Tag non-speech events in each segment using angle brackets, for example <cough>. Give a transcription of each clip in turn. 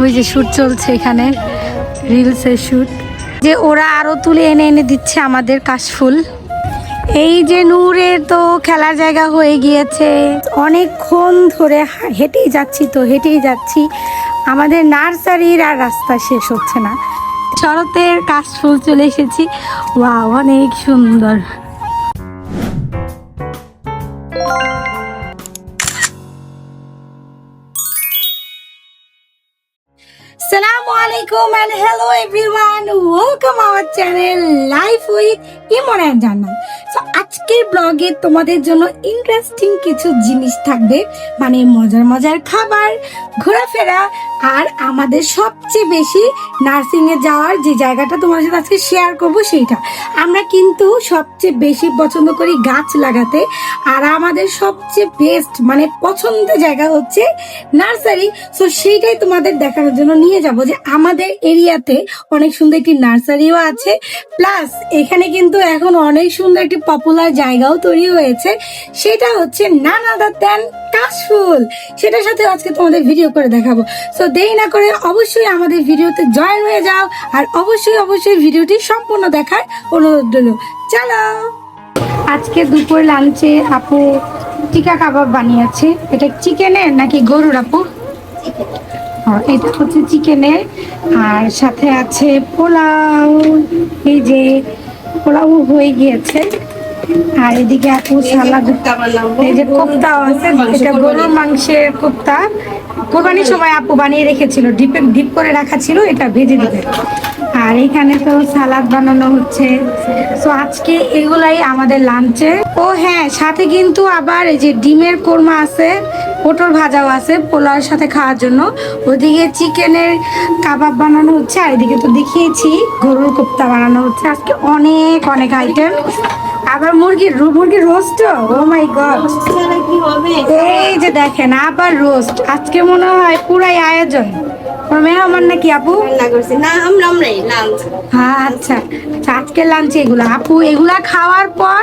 ওই যে শ্যুট চলছে এখানে, রিলসের শ্যুট। যে ওরা আরও তুলে এনে এনে দিচ্ছে আমাদের কাশফুল। এই যে নূরের তো খেলার জায়গা হয়ে গিয়েছে। অনেকক্ষণ ধরে হেঁটেই যাচ্ছি তো, হেঁটেই যাচ্ছি। আমাদের নার্সারির আর রাস্তা শেষ হচ্ছে না। শরতের কাশফুল চলে এসেছি। ওয়া অনেক সুন্দর। Alaikum and hello everyone. Welcome our channel Life with Emon and জান্নাত। So, আজকের ব্লগে তোমাদের জন্য ইন্টারেস্টিং কিছু জিনিস থাকবে মানে মজার মজার খাবার, ঘোরাফেরা আর আমাদের সবচেয়ে বেশি নার্সিং এ যাওয়ার যে জায়গাটা তোমার সাথে আজকে শেয়ার করব সেইটা আমরা কিন্তু সবচেয়ে বেশি পছন্দ করি গাছ লাগাতে আর আমাদের সবচেয়ে বেস্ট মানে পছন্দের জায়গা হচ্ছে নার্সারি সো সেইটাই তোমাদের দেখানোর জন্য নিয়ে যাব যে আমাদের এরিয়াতে অনেক সুন্দর একটি নার্সারিও আছে। প্লাস এখানে কিন্তু এখন অনেক সুন্দর একটি পপুলার জায়গাও তৈরি হয়েছে। সেটা হচ্ছে নান আদার দেন কাশফুল। সেটার সাথে আজকে তোমাদের ভিডিও করে দেখাবো। সো দেরি না করে অবশ্যই আমাদের ভিডিওতে জয়েন হয়ে যাও আর অবশ্যই অবশ্যই ভিডিওটি সম্পূর্ণ দেখার অনুরোধ রইল। চলো! আজকে দুপুর লাঞ্চে আপু টিকা কাবাব বানিয়েছে। এটা চিকেনের নাকি গরুর আপু? এটা হচ্ছে চিকেনের আর সাথে আছে পোলাও। এই যে পোলাও হয়ে গিয়েছে। আর এদিকে আপু সালাদ এই যে কোপ্তাও আছে এটা গরুর মাংসের কোপ্তা। কোরবানির সময় আপু বানিয়ে রেখেছিল ডিপে ডিপ করে রাখা ছিল এটা ভেজে দিবে। আর এখানে তো সালাদ বানানো হচ্ছে। তো আজকে এগুলাই আমাদের লাঞ্চে ও হ্যাঁ সাথে কিন্তু আবার এই যে ডিমের কোরমা আছে পটল ভাজাও আছে পোলার সাথে খাওয়ার জন্য। ওদিকে চিকেনের কাবাব বানানো হচ্ছে, আর এদিকে তো দেখিয়েছি, গরুর কোপ্তা বানানো হচ্ছে। আজকে অনেক অনেক আইটেম আবার মুরগির মুরগির রোস্ট ও? মাই গড এই যে দেখেন, আবার রোস্ট আজকে মনে হয় পুরাই আয়োজন। কোনো মেহমান নাকি আপু? রান্না করছি। না আমরা আমরাই লাঞ্চ। হ্যাঁ আচ্ছা আচ্ছা, আজকের লাঞ্চে এগুলো। আপু এগুলা খাওয়ার পর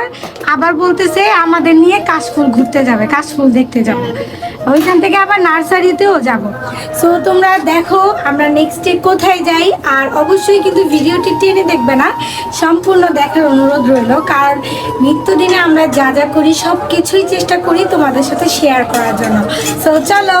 আবার বলতেছে আমাদের নিয়ে কাশফুল ঘুরতে যাবে কাশফুল দেখতে যাবে। ওইখান থেকে আবার নার্সারিতেও যাব। সো তোমরা দেখো আমরা নেক্সট ডে কোথায় যাই আর অবশ্যই কিন্তু ভিডিওটি টেনে দেখবে না। সম্পূর্ণ দেখার অনুরোধ রইল কারণ নিত্যদিনে আমরা যা যা করি সব কিছুই চেষ্টা করি তোমাদের সাথে শেয়ার করার জন্য। সো চলো।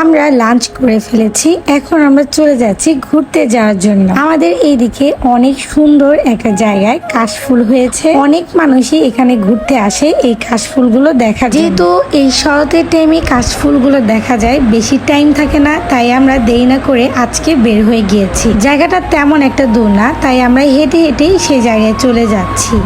আমরা লাঞ্চ করে ফেলেছি। এখন আমরা চলে যাচ্ছি ঘুরতে যাওয়ার জন্য। আমাদের এইদিকে অনেক সুন্দর একটা জায়গায় কাশফুল হয়েছে। অনেক মানুষই এখানে ঘুরতে আসে এই কাশফুলগুলো দেখা যেহেতু এই শরতের টাইমে কাশফুলগুলো দেখা যায়, বেশি টাইম থাকে না, তাই আমরা দেরি না করে আজকে বের হয়ে গিয়েছি। জায়গাটা তেমন একটা দূর না, তাই আমরা হেঁটে হেঁটেই সেই জায়গায় চলে যাচ্ছি।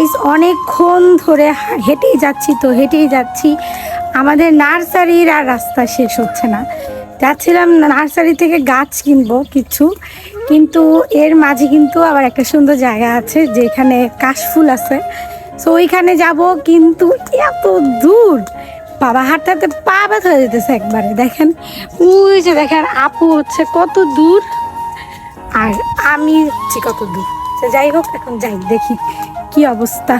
গাইস অনেকক্ষণ ধরে হেঁটেই যাচ্ছি তো, হেঁটেই যাচ্ছি। আমাদের নার্সারির আর রাস্তা শেষ হচ্ছে না। যাচ্ছিলাম নার্সারি থেকে গাছ কিনবো কিছু, কিন্তু এর মাঝে কিন্তু আবার একটা সুন্দর জায়গা আছে যেখানে কাশফুল আছে। সো ওইখানে যাব কিন্তু এত দূর। বাবা হাঁটতে হাঁটতে পা ব্যথা হয়ে যেতেছে একবারে, দেখেন। ওই যে দেখেন, আপু হচ্ছে কত দূর। আর আমি হচ্ছি কত দূর। যাই হোক, এখন যাই, দেখি। কি অবস্থা?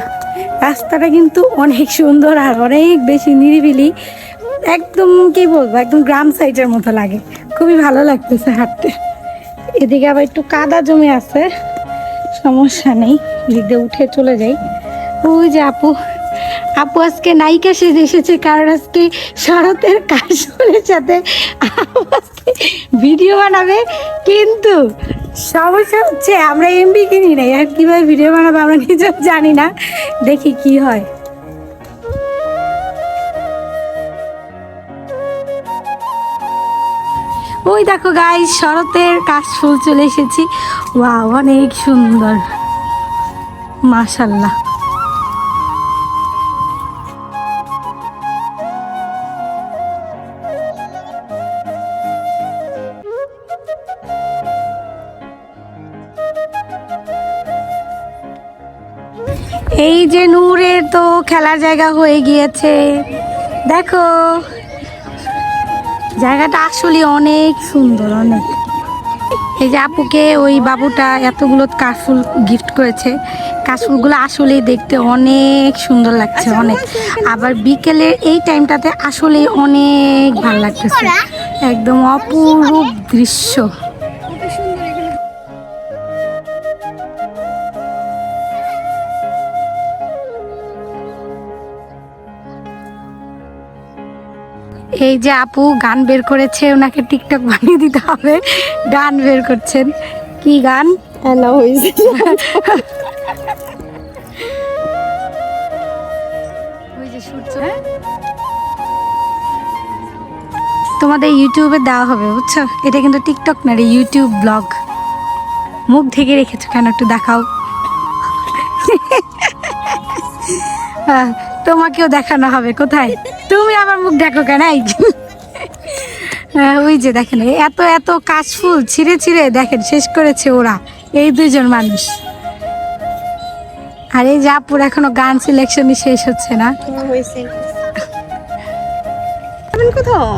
রাস্তাটা কিন্তু অনেক সুন্দর আর অনেক বেশি নিরিবিলি। একদম কি বলব, একদম গ্রাম সাইডের মতো লাগে। খুবই ভালো লাগতেছে হাঁটতে। এদিকে আবার একটু কাদা জমে আছে। সমস্যা নেই দিয়ে উঠে চলে যাই। ওই যে আপু। আপু আজকে নায়িকা সেজে এসেছে, কারণ আজকে শরতের কাশফুলের সাথে ভিডিও বানাবে। কিন্তু সমস্যা হচ্ছে আমরা এমবি কিনি নাই, আর কীভাবে ভিডিও বানাবো আমরা নিজেও জানি না। দেখি কি হয়। ওই দেখো গাই শরতের কাশফুল চলে এসেছি। ওয়া অনেক সুন্দর। মাশাল্লাহ। এই যে নূরের তো খেলার জায়গা হয়ে গিয়েছে। দেখো জায়গাটা আসলে অনেক সুন্দর অনেক। এই যে আপুকে ওই বাবুটা এতগুলো কাশফুল গিফট করেছে। কাশফুলগুলো আসলে দেখতে অনেক সুন্দর লাগছে অনেক। আবার বিকেলের এই টাইমটাতে আসলে অনেক ভালো লাগতেছে। একদম অপরূপ দৃশ্য। এই যে আপু গান বের করেছে ওনাকে টিকটক বানিয়ে দিতে হবে। গান বের করছেন। কি গান? তোমাদের ইউটিউবে দেওয়া হবে বুঝছ? এটা কিন্তু টিকটক না রে ইউটিউব ব্লগ মুখ ঢেকে রেখেছো কেন? একটু দেখাও। তোমাকেও দেখানো হবে কোথায়? তুমি আমার মুখ দেখো কেন? এই আহ, ওই যে দেখেন এত এত কাশফুল ছিঁড়ে ছিঁড়ে দেখেন শেষ করেছে ওরা এই দুজন মানুষ। আর এই যে আপুর এখনও গান সিলেকশনই শেষ হচ্ছে না। কোথাও?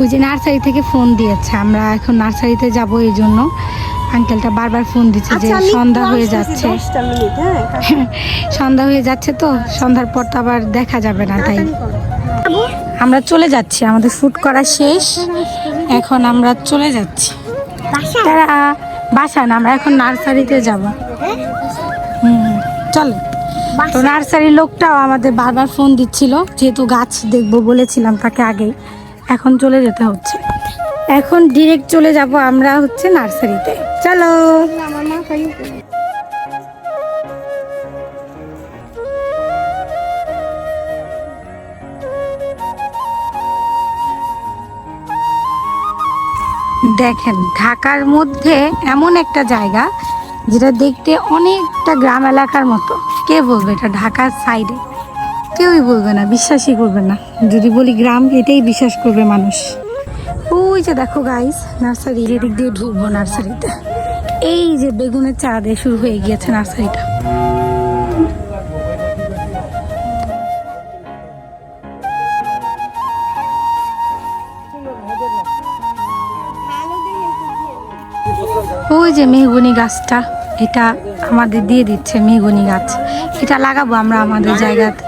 ওই যে নার্সারি থেকে ফোন দিয়েছে আমরা এখন নার্সারিতে যাব এই জন্য। আঙ্কেলটা বারবার ফোন দিচ্ছে যে আচ্ছা, সন্ধ্যা হয়ে যাচ্ছে। মিনিট হ্যাঁ <laughs> সন্ধ্যা হয়ে যাচ্ছে তো সন্ধ্যার পর তো আবার দেখা যাবে না তাই। আমরা চলে যাচ্ছি আমাদের শুট করা শেষ। এখন আমরা চলে যাচ্ছি। তারা বাসা না আমরা এখন নার্সারিতে যাব। হুম চলে। তো নার্সারির লোকটাও আমাদের বারবার ফোন দিচ্ছিল যেহেতু গাছ দেখব বলেছিলাম তাকে আগে এখন চলে যেতে হচ্ছে। এখন ডিরেক্ট চলে যাব আমরা হচ্ছে নার্সারিতে। চলো। দেখেন, ঢাকার মধ্যে এমন একটা জায়গা যেটা দেখতে অনেকটা গ্রাম এলাকার মতো। কে বলবে এটা ঢাকার সাইডে কেউই বলবে না, বিশ্বাসই করবে না। যদি বলি গ্রাম, এটাই বিশ্বাস করবে মানুষ। ওই যে দেখো গাইস নার্সারি এদিক দিয়ে ঢুকবো নার্সারিতে এই যে বেগুনের চারা দিয়ে শুরু হয়ে গিয়েছে নার্সারিটা ওই যে মেহগুনি গাছটা, এটা আমাদের দিয়ে দিচ্ছে মেহগুনি গাছ। এটা লাগাবো আমরা আমাদের জায়গাতে।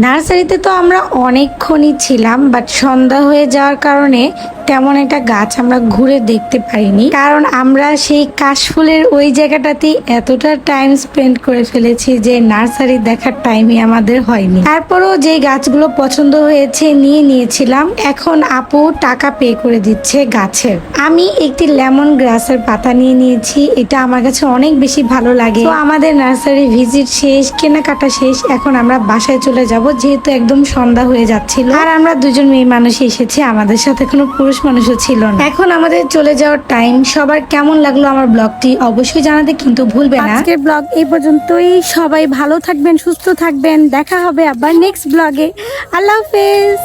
নার্সারিতে তো আমরা অনেকক্ষণই ছিলাম বাট সন্ধ্যা হয়ে যাওয়ার কারণে তেমন একটা গাছ আমরা ঘুরে দেখতে পারিনি। কারণ আমরা সেই কাশফুলের ওই জায়গাটাতে এতটা টাইম স্পেন্ড করে ফেলেছি যে নার্সারি দেখার টাইমই আমাদের হয়নি। তারপরও যে গাছগুলো পছন্দ হয়েছে নিয়ে নিয়েছিলাম, এখন আপু টাকা পে করে দিচ্ছে গাছের। আমি একটি লেমন গ্রাসের পাতা নিয়ে নিয়েছি, এটা আমার কাছে অনেক বেশি ভালো লাগে। তো আমাদের নার্সারি ভিজিট শেষ, কেনাকাটা শেষ, এখন আমরা বাসায় চলে যাব, যেহেতু একদম সন্ধ্যা হয়ে যাচ্ছিল। আর আমরা দুজন মেয়ে মানুষ এসেছি, আমাদের সাথে কোনো পুরুষ মানুষও ছিল না। এখন আমাদের চলে যাওয়ার টাইম সবার কেমন লাগল আমার ব্লগটি অবশ্যই জানাতে কিন্তু ভুলবে না। আজকের ব্লগ এই পর্যন্তই। সবাই ভালো থাকবেন সুস্থ থাকবেন। দেখা হবে আবার নেক্সট ব্লগে আল্লাহ হাফেজ।